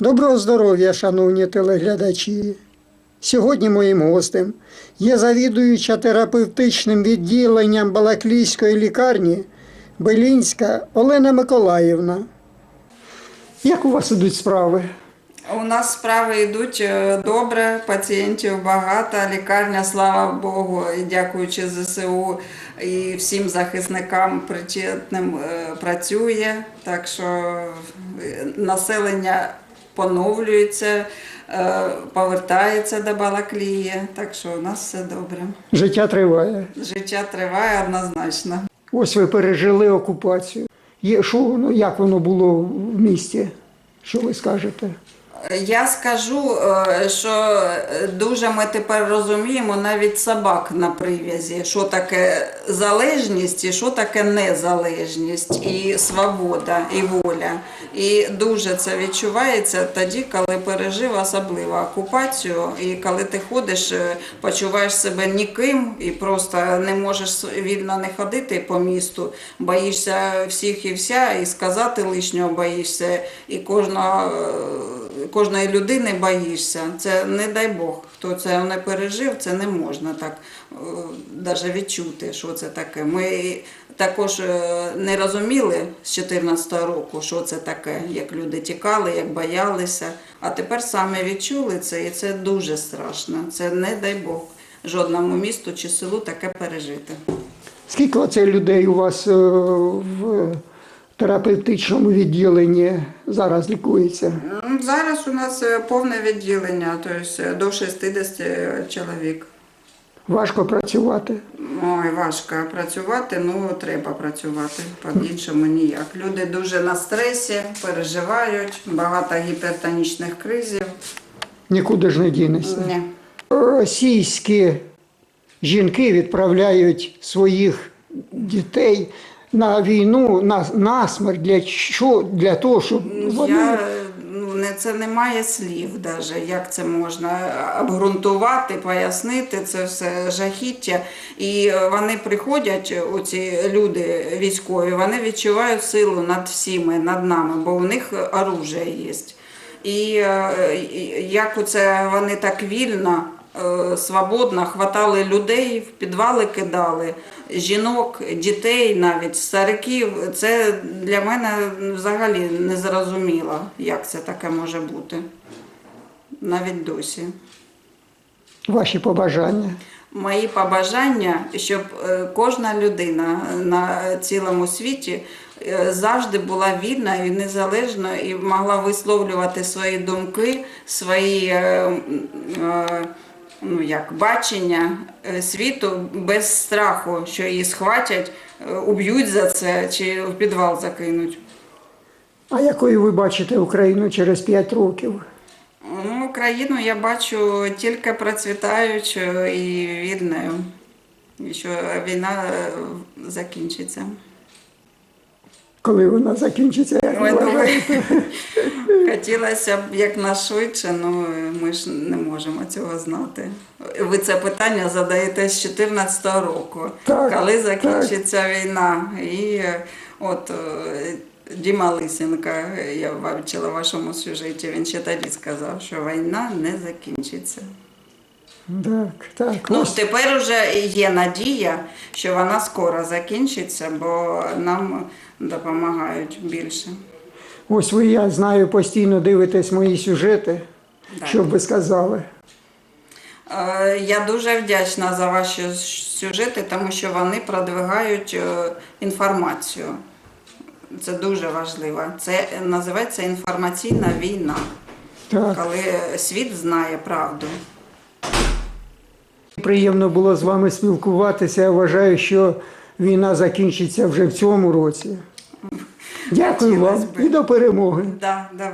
Доброго здоров'я, шановні телеглядачі. Сьогодні моїм гостем є завідуюча терапевтичним відділенням Балаклійської лікарні Белінська Олена Миколаївна. Як у вас ідуть справи? У нас справи йдуть е, добре, пацієнтів багато, лікарня, слава Богу, і дякуючи ЗСУ і всім захисникам причетним е, працює. Так що е, населення поновлюється, е, повертається до Балаклії. Так що у нас все добре. Життя триває. Життя триває однозначно. Ось ви пережили окупацію. Є, що воно, як воно було в місті? Що ви скажете? Я скажу, е, що е, дуже ми тепер розуміємо навіть собак на прив'язі, що таке залежність і що таке незалежність, і свобода, і воля. І дуже це відчувається тоді, коли пережив особливо окупацію, і коли ти ходиш, е, почуваєш себе ніким і просто не можеш вільно не ходити по місту, боїшся всіх і вся, і сказати лишнього боїшся, і кожного. Е, кожної людини боїшся. Це не дай Бог. Хто це не пережив, це не можна так навіть відчути, що це таке. Ми також е, не розуміли з 2014 року, що це таке, як люди тікали, як боялися. А тепер саме відчули це, і це дуже страшно. Це не дай Бог жодному місту чи селу таке пережити. Скільки оце людей у вас е, в терапевтичному відділенні зараз лікується? Зараз у нас е, повне відділення, тобто до 60 чоловік. Важко працювати. Ой, важко працювати, ну треба працювати, по-іншому ніяк. Люди дуже на стресі, переживають, багато гіпертонічних кризів. Нікуди ж не дінешся. Ні. Російські жінки відправляють своїх дітей на війну, на, на смерть. Для, що? Для того, щоб вони. Я, ну, не, це немає слів, даже, як це можна обґрунтувати, пояснити, це все жахіття. І вони приходять, оці люди військові, вони відчувають силу над всіми, над нами, бо у них оружие є. І е, як оце вони так вільно, свободно хватали людей, в підвали кидали, жінок, дітей, навіть стариків. Це для мене взагалі не зрозуміло, як це таке може бути. Навіть досі. Ваші побажання. Мої побажання, щоб е, кожна людина на цілому світі е, завжди була вільна і незалежна і могла висловлювати свої думки, свої е, е, ну, як, бачення е, світу без страху, що її схватять, е, уб'ють за це чи в підвал закинуть. А якою ви бачите Україну через 5 років? Ну, Україну я бачу тільки процвітаючою і вільною, що війна е, закінчиться. Коли вона закінчиться, як Ой, ну. Хотілося б якнайшвидше, ну ми ж не можемо цього знати. Ви це питання задаєте з 2014 року, Так, коли закінчиться війна. І от е, Діма Лисенка, я бачила в вашому сюжеті, він ще тоді сказав, що війна не закінчиться. Так, так. Ну, ось. тепер вже є надія, що вона скоро закінчиться, бо нам допомагають більше. Ось ви, я знаю, постійно дивитесь мої сюжети. Так. Що б ви сказали? Е, Я дуже вдячна за ваші сюжети, тому що вони продвигають е, інформацію. Це дуже важливо. Це називається інформаційна війна, Так. коли світ знає правду. Приємно було з вами спілкуватися. Я вважаю, що війна закінчиться вже в цьому році. Дякую вам Хотілося б. і до перемоги. Да, да.